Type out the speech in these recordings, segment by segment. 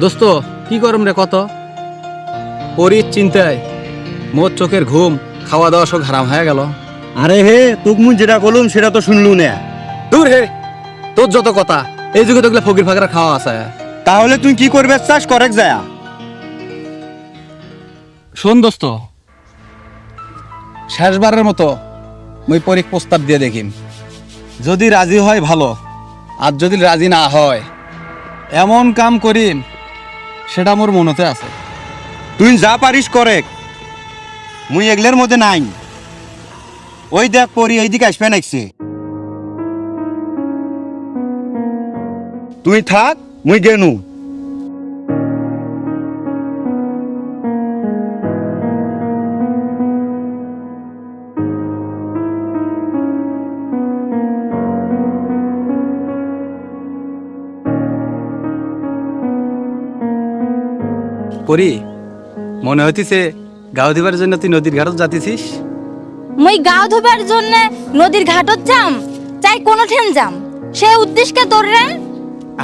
দোস্ত কি করম রে কত? পরির চিন্তায় মোর চোখের ঘুম খাওয়া দাওয়া সব হারাম হয়ে গেল। আরে হে তোক মুই যেটা বলুম সেটা তো শুনলু না। দূর হে তোর যত কথা এই যুগে তো ফকির ফাকরা খাওয়া আছে। তাহলে তুই কি করবে চাস করেক যায়। শোন দোস্ত শেষবারের মতো মই পরীক প্রস্তাব দিয়ে দেখিম। যদি রাজি হয় ভালো আর যদি রাজি না হয় এমন কাম করিম সেটা মোর মনতে আছে। তুই যা পারিস করে মুই এগুলোর মধ্যে নাই। ওই দেখ পরি, এইদিকে আসবে নাকছে তুই থাক, মুই গেনু। পরি মনে হইতিছে গাও দিবার জন্য তুই নদীর ঘাটত যাতিছিস মই গাও ধোবার জন্য নদীর ঘাটত যাম চাই কোনো ঠেন যাম। সে উদ্দেশ্যকে তোর রে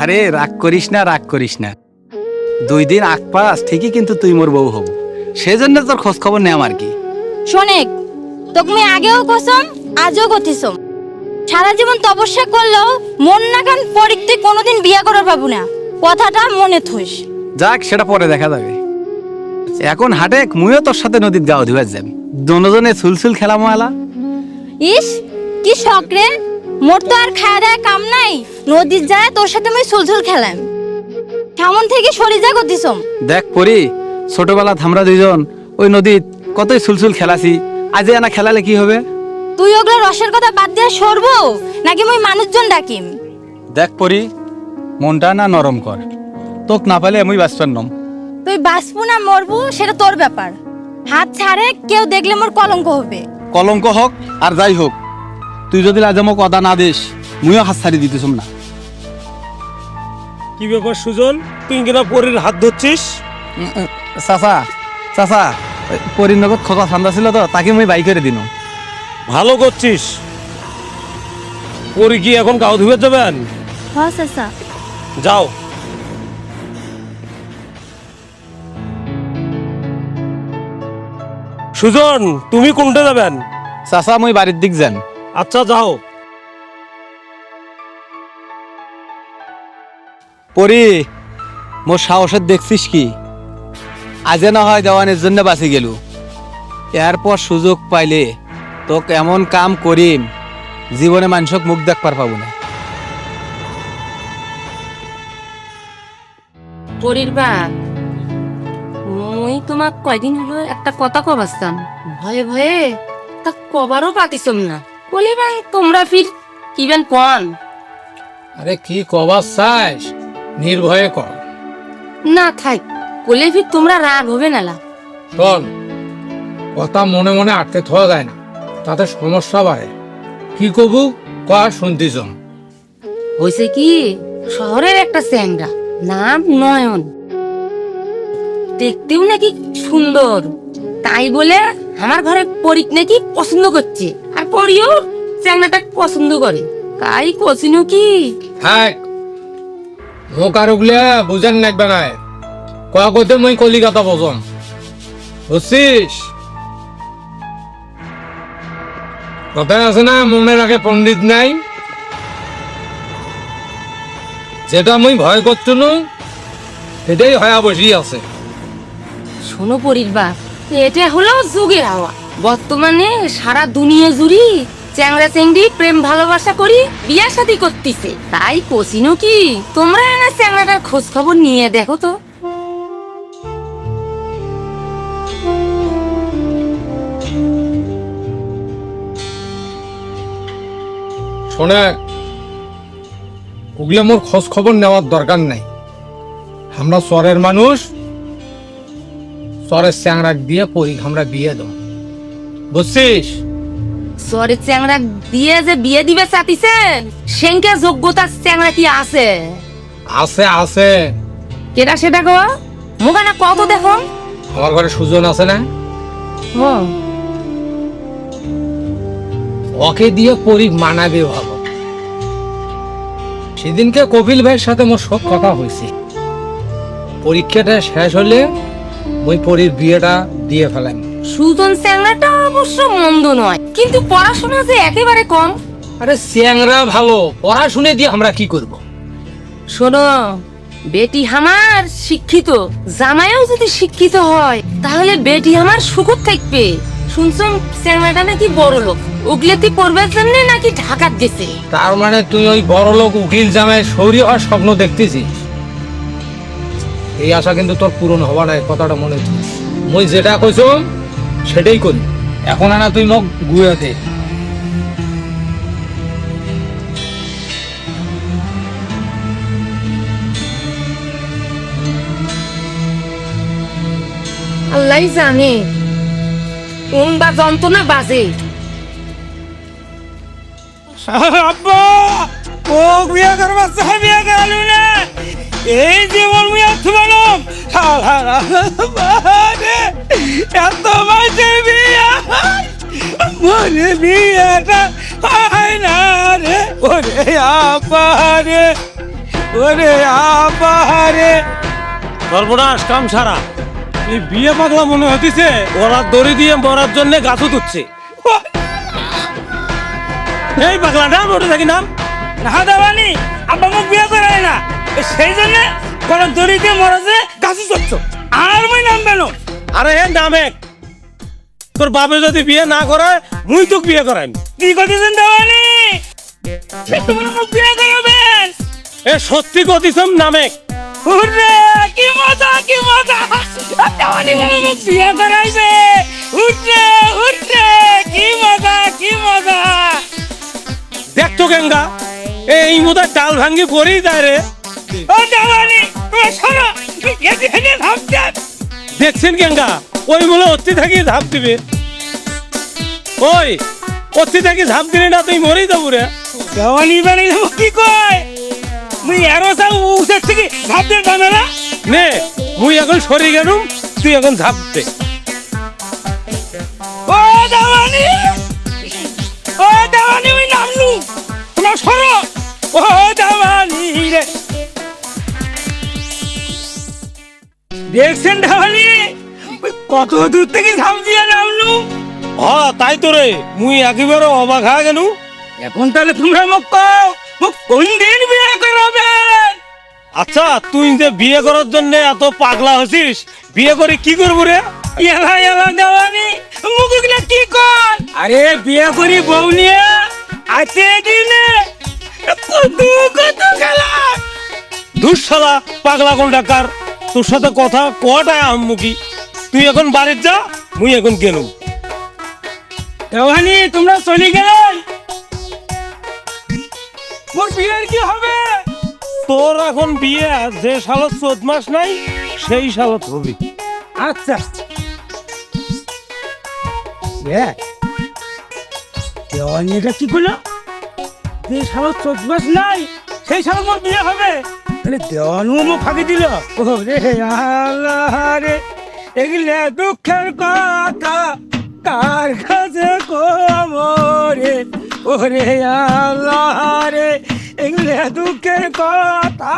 আরে রাগ করিস না রাগ করিস না। দুই দিন আগ পাস ঠিকই কিন্তু তুই মোর বউ হব। সেজন্য তোর খোঁজ খবর নেম আর কি। শোনেক তোকে আমি আগেও কসম আজও গতিসম। সারা জীবন তপস্যা করলেও মন না কান পরিক তুই কোনোদিন বিয়ে করার পাবো না। কথাটা মনে থুস যাক সেটা পরে দেখা যাবে। এখন হাটে মুইও তোর সাথে নদীর গাও দিবার যাম দনোজনে সুলসুল খেলা মহালা ইস কি শখ রে। মোর তো আর খাওয়া দাওয়া কাম নাই। নদীর যায় তোর সাথে আমি সুলসুল খেলাম। কেমন থেকে সরে যা গতিসম। দেখ পরি ছোটবেলা আমরা দুইজন ওই নদীত কতই সুলসুল খেলাছি। আজে আনা খেলালে কি হবে? তুই ওগুলো রসের কথা বাদ দিয়ে সরবো নাকি মই মানুষজন ডাকিম? দেখ পরি মনটা না নরম কর। তোক না পালে আমি বাঁচবার নম তুই বাঁচবো না মরবো সেটা তোর ব্যাপার। হাত ছাড়ে কেউ দেখলে মোর কলঙ্ক হবে। কলঙ্ক হোক আর যাই হোক তুই যদি আজ মোক অদা না দিস মুইও হাত ছাড়ি দিতেছম না। কি ব্যাপার সুজন? তুই কিনা পরের হাত ধরছিস? চাচা চাচা পরির নগদ খোকা ঠান্ডা ছিল তো তাকে মুই বাই করে দিন। ভালো করছিস। পরি কি এখন গাও ধুয়ে যাবেন? হ্যাঁ চাচা। যাও। সুজন তুমি কোনটা যাবেন? চাচা মই বাড়ির দিক যান। আচ্ছা যাও। পরি মোর সাহসের দেখছিস কি? আজে না হয় দেওয়ানের জন্য বাঁচি গেল। এরপর সুযোগ পাইলে তোকে এমন কাম করিম জীবনে মানুষক মুখ দেখবার পাবো না পরিবার মুই তোমাক কয়দিন হলো একটা কথা কবাস্তাম ভয়ে ভয়ে তা কবারও পাতিছম না। বলি ভাই তোমরা ফির কিবেন কন? আরে কি কবার চাস নির্ভয়ে কর। না থাক বলে ফির তোমরা রাগ হবে নালা। শোন কথা মনে মনে আটকে থাকা যায় না। তাতে সমস্যা বাড়ে। কি কবু? কয়া শুনতিস হয়েছে কি শহরের একটা স্যাংরা নাম নয়ন। দেখতেও নাকি সুন্দর। তাই বলে আমার ঘরে পরিক নাকি পছন্দ করছে। আর পরিও চ্যাংরাটা পছন্দ করে। তাই কচিনু কি? থাক মোক আর ওগুলা বুঝেন লাগবে না কয়া কইতে মই কলিকাতা বজন। বুঝছিস? আছে না মনে রাখে পণ্ডিত নাই? যেটা মই ভয় করছুনু সেটাই হয়া বসি আছে। শোনো পরিবার এটা হলো যুগের হাওয়া। বর্তমানে সারা দুনিয়া জুড়ি চ্যাংরা চেংড়ি প্রেম ভালোবাসা করি বিয়া শাদি করতেছে। তাই কচিনো কি তোমরা না চ্যাংরাটার খোঁজ খবর নিয়ে দেখো তো। শোনে, ওগুলো মোর খোঁজ খবর নেওয়ার দরকার নাই। আমরা চরের মানুষ চরের চ্যাংরা দিয়ে পরি আমরা বিয়ে দেব। বুঝছিস? সরে চ্যাংরা দিয়ে যে বিয়ে দিবে চাতিছেন সেঙ্কে যোগ্যতা চ্যাংরা কি আছে? আছে আছে। কেটা সেটা গো? মুখানা কত দেখো? আমার ঘরে সুজন আছে না? ও। ওকে দিয়ে পরি মানাবে ভালো সেদিনকে কপিল ভাইয়ের সাথে মোর সব কথা হয়েছে। পরীক্ষাটা শেষ হলে ওই পরীর বিয়েটা দিয়ে ফেলাম সুজন চ্যাংরাটা অবশ্য মন্দ নয় কিন্তু পড়াশোনা যে একেবারে কম। আরে স্যাংরা ভালো পড়াশুনে দিয়ে আমরা কি করব? শোনো বেটি আমার শিক্ষিত জামাইও যদি শিক্ষিত হয় তাহলে বেটি আমার সুখত থাকবে। শুনছম চ্যাংরাটা নাকি বড় লোক উগলেতি পড়বার জন্য নাকি ঢাকাত গেছে। তার মানে তুই ওই বড় লোক উকিল জামাই সৌরি হওয়ার স্বপ্ন দেখতেছিস? এই আশা কিন্তু তোর পূরণ হওয়া নাই কথাটা মনে রাখিস। মুই যেটা কইছ সেটাই করি। এখন আনা তুই মোক গুয়ে দে। আল্লাহ জানে কোন বা যন্ত্রণা বাজে। আব্বা ও বিয়া করবার চাই বিয়া করালু না। এই জীবন বিয়া থুমালাম এত মাঝে বিয়া মনে বিয়াটা হয় না রে ওরে আপা রে ওরে আপা রে। সর্বনাশ কাম সারা এই বিয়ে পাগলা মনে হতিছে? ওরা দড়ি দিয়ে মরার জন্য গাছও তুচ্ছে। এই পাগলা নাম ওটা থাকি নাম। না দাবানি আব্বা বিয়া করায় না। সেই জন্য কোন দড়িতে মরেছে গাছে চড়ছ। আর মই নাম বেন আরে হে নামে তোর বাপে যদি বিয়ে না করে মুই তোকে বিয়ে করাইম। কি করতেছেন মোক বিয়া করাবেন এ সত্যি কতিসম নামে হুররে কি মজা কি মজা। মোক বিয়া করাইবে। হুররে হুররে কি মজা কি মজা। দেখ দেখতো গেঙ্গা। এই মোদার চাল ভাঙ্গি পরেই যায় রে। দেখছেন গেঙ্গা ওই বলে অতি থাকি ঝাঁপ দিবে। ওই অতি থাকি ঝাঁপ দিলে না তুই মরেই যাব রে। দাবানি বানাই কি কয়? মুই এরো সব উঠে থেকে ভাবতে পারে না নে মুই এখন সরি গেলুম তুই এখন ঝাঁপ দে। ও দাওয়ানি ও দাওয়ানি ওই নামলু। তোমার সরো। ও দাওয়ানি রে দেখছেন কত দূর থেকে নামলু? হ তাই তো রে মুই একেবারে অবাক হয়ে গেলু। এখন তাহলে তোমরা মোক কও মোক কোন দিন বিয়ে করাবেন আচ্ছা তুই যে বিয়ে করার জন্য এত পাগলা হছিস বিয়ে করে কি করব রে? এলা এলা দেওয়ানি কি কর? আরে বিয়ে করি বউ নিয়ে আছে দিনে দুঃশালা, পাগলা কোন ডাকার তোর সাথে কথা কটায় তুই এখন বাড়ির যা, মুই এখন গেলুম। দেওয়ানি তোমরা চলে গেলে? বিয়ের কি হবে? তোর এখন বিয়ে যে সালত চোদ্দ মাস নাই, সেই সালত হবি। আচ্ছা। দেওয়ানি এটা কি করল যে সালো চোদ্দ নাই, সেই সাল মোর বিয়ে হবে। তাহলে দেওয়ানু মোক ফাঁকি দিল। ও রে আল্লাহ রে, এগুলো দুঃখের কথা, কার কাছে কোমরে? ওরে আল্লাহ রে, এগুলো দুঃখের কথা